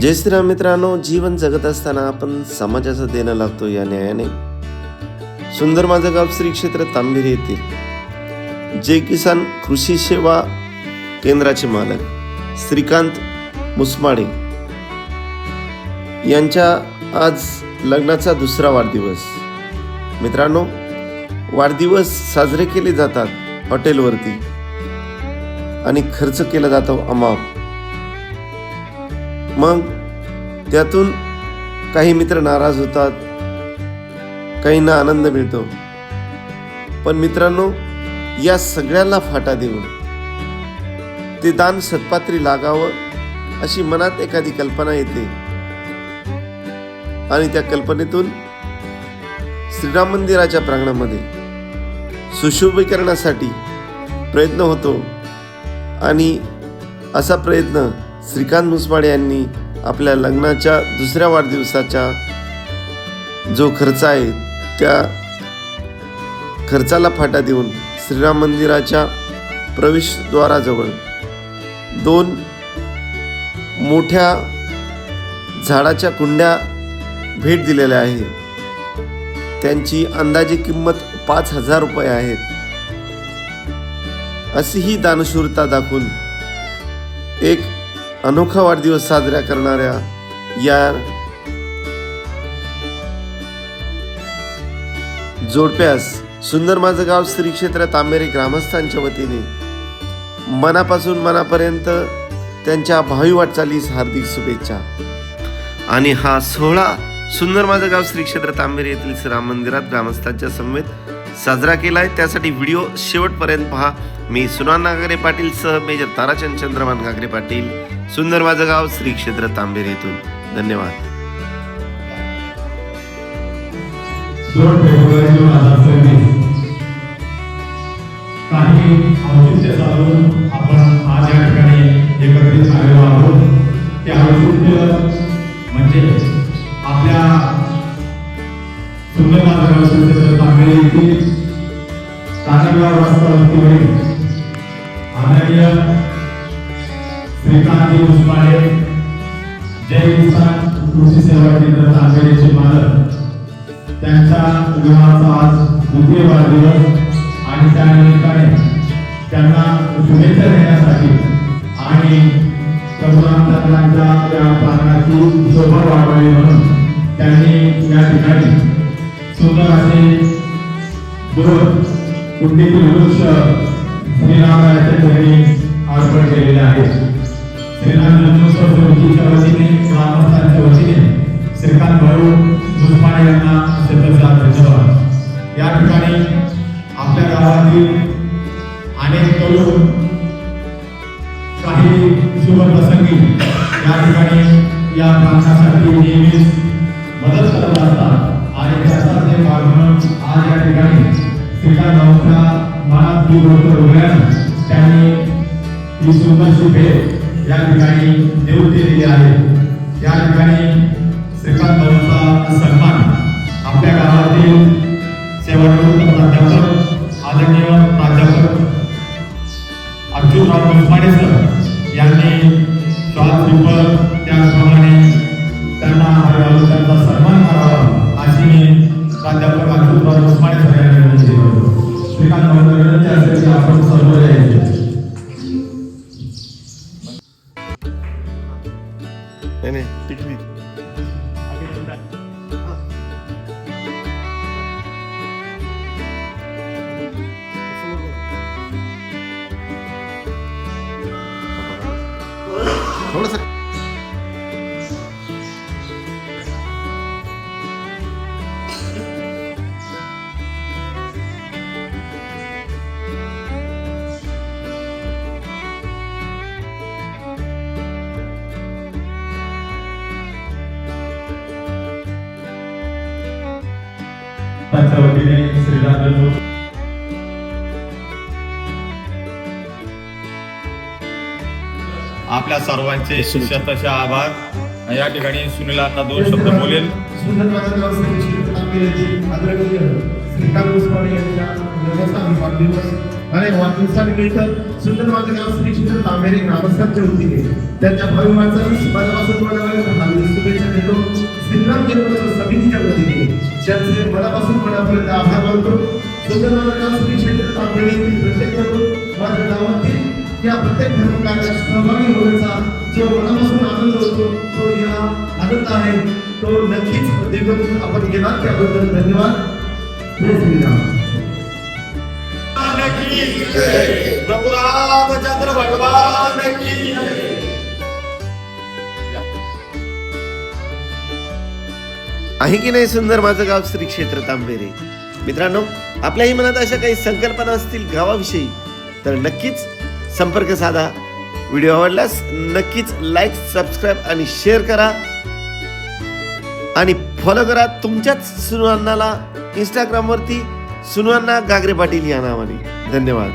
जय श्रीराम मित्रांनो जीवन जगत असताना आपण समाजाचं देणं लागतो या न्यायाने. सुंदर माझं गाव श्री क्षेत्र तांबेरी येथील. जे किसान कृषी सेवा केंद्राचे मालक श्रीकांत मुसमाडे यांच्या आज लग्नाचा दुसरा वाढदिवस. मित्रांनो वाढदिवस साजरे केले जातात हॉटेलवरती. आणि खर्च केला जातो अमाप. मग त्यातून काही मित्र नाराज होतात काहींना आनंद मिळतो. पण मित्रांनो या सगळ्यांना फाटा देऊन ते दान सत्पात्री लागावं अशी मनात एखादी कल्पना येते. आणि त्या कल्पनेतून श्रीराम मंदिराच्या प्रांगणामध्ये सुशोभीकरणासाठी प्रयत्न होतो. आणि असा प्रयत्न श्रीकांत मुसमाडे यांनी आपल्या लग्नाच्या दुसऱ्या वाढदिवसाच्या जो खर्च आहे त्या खर्चाला फाटा देऊन श्रीराम मंदिराच्या प्रवेशद्वाराजवळ दोन मोठ्या झाडाच्या कुंड्या भेट दिलेल्या आहे त्यांची अंदाजे किंमत पाच हजार रुपये आहेत. अशी ही दानशूरता दाखवून एक अनोखा वाढदिवस साजरा करणाऱ्या या जोडप्यास सुंदर माझं गाव श्री क्षेत्र तांबेरी ग्रामस्थांच्या वतीने मनापासून मनापर्यंत त्यांच्या भावी वाटचालीस हार्दिक शुभेच्छा. आणि हा सोहळा सुंदर माझं गाव श्री क्षेत्र तांबेरी येथील राम मंदिरात ग्रामस्थांच्या समेत साजरा केला आहे त्यासाठी व्हिडिओ शेवटपर्यंत पहा. मी सुनान नागरे पाटील सह मेजर ताराचंद चंद्रमान घागरे पाटील सुंदर माझं गाव श्री क्षेत्र तांबेर येथून धन्यवाद. दोन फेब्रुवारी दोन हजार सव्वीस काही औचित्य साधून आपण आज या ठिकाणी एकत्रित आलेलो आहोत ते औचित्य म्हणजे आपल्या सुंदर मार्गावर तांबेरी येथील कानेगाव रस्त्यावरती आदरणीय श्रीकांत उस्माने जय किसान कृषी सेवा केंद्र सांगलीचे मालक त्यांच्या विवाहाचा आज द्वितीय वाढदिवस आणि त्या निमित्ताने त्यांना शुभेच्छा देण्यासाठी आणि प्रभुरामचंद्रांच्या या प्रांगणाची शोभा वाढवावी म्हणून त्यांनी या ठिकाणी सुंदर असे दोन कुंडीतील वृक्ष श्रीरामाच्या चरणी अर्पण केलेले आहे. श्रीराम जन्मोत्सव समितीच्या वतीने ग्रामस्थांच्या वतीने श्रीकांत भाऊ मुसमाळे यांना शतशा धन्यवाद. या ठिकाणी आपल्या गावातील अनेक तरुण काही शुभ प्रसंगी या ठिकाणी या प्रांतासाठी नेहमीच मदत करत असतात. आणि त्याचा ते मागणं आज या ठिकाणी श्रीकांत भाऊंचा मनात जी गोष्ट रुजल्यानं त्यांनी ही सुंदरशी भेट या ठिकाणी देऊ दिलेली आहे. या ठिकाणी श्रीकांत भाऊंचा सन्मान आपल्या गावातील सेवानिवृत्त प्राध्यापक आदरणीय प्राध्यापक अच्युतराव मुसमाडे सर यांनी श्वास रिपर त्याचप्रमाणे त्यांना हार त्यांचा सन्मान करावा अशी मी प्राध्यापक अच्युतराव असेल की आपण सर्व यायचे नाही नाही पिकनिक त्यांच्या वतीने श्रीराम आपल्या सर्वांचे शतश आभार. या ठिकाणी सुनीलांना दोन शब्द बोलेल. विरचित आदरणीय श्रीकांत गोस्वामी यांच्या जन्मस्थान दिवस. आणि वाढदिवसानिमित्त सुंदर माझे नाव श्री सुंदर तांबेरे. ग्रामस्थांच्या वतीने त्यांच्या भाविमाचाही मनापासून मनापर्यंत हार्दिक शुभेच्छा देतो. श्रीराम जन्मोत्सव समितीच्या वतीने त्यांचे मनापासून मनापर्यंत आभार मानतो. सुंदर माझे नाव श्री क्षेत्र तांबेरे प्रत्येक माझ्या गावातील या प्रत्येक धर्मकार्यात सहभागी होण्याचा जो मनापासून आनंद होतो तो या आनंद आहे. तो नक्कीच देवदूत आपण केला त्याबद्दल धन्यवाद. जय श्रीराम. प्रभु रामचंद्र भगवान की जय. आहे की नाही सुंदर माझं गाव श्री क्षेत्र तांबेरे? मित्रांनो आपल्याही मनात अशा काही संकल्पना असतील गावाविषयी तर नक्कीच संपर्क साधा. व्हिडिओ आवडल्यास नक्कीच लाईक सबस्क्राईब आणि शेअर करा. आणि फॉलो करा तुमच्याच सुनवांनाला इंस्टाग्रामवरती सुनवांना गागरे पाटील या नावाने. धन्यवाद.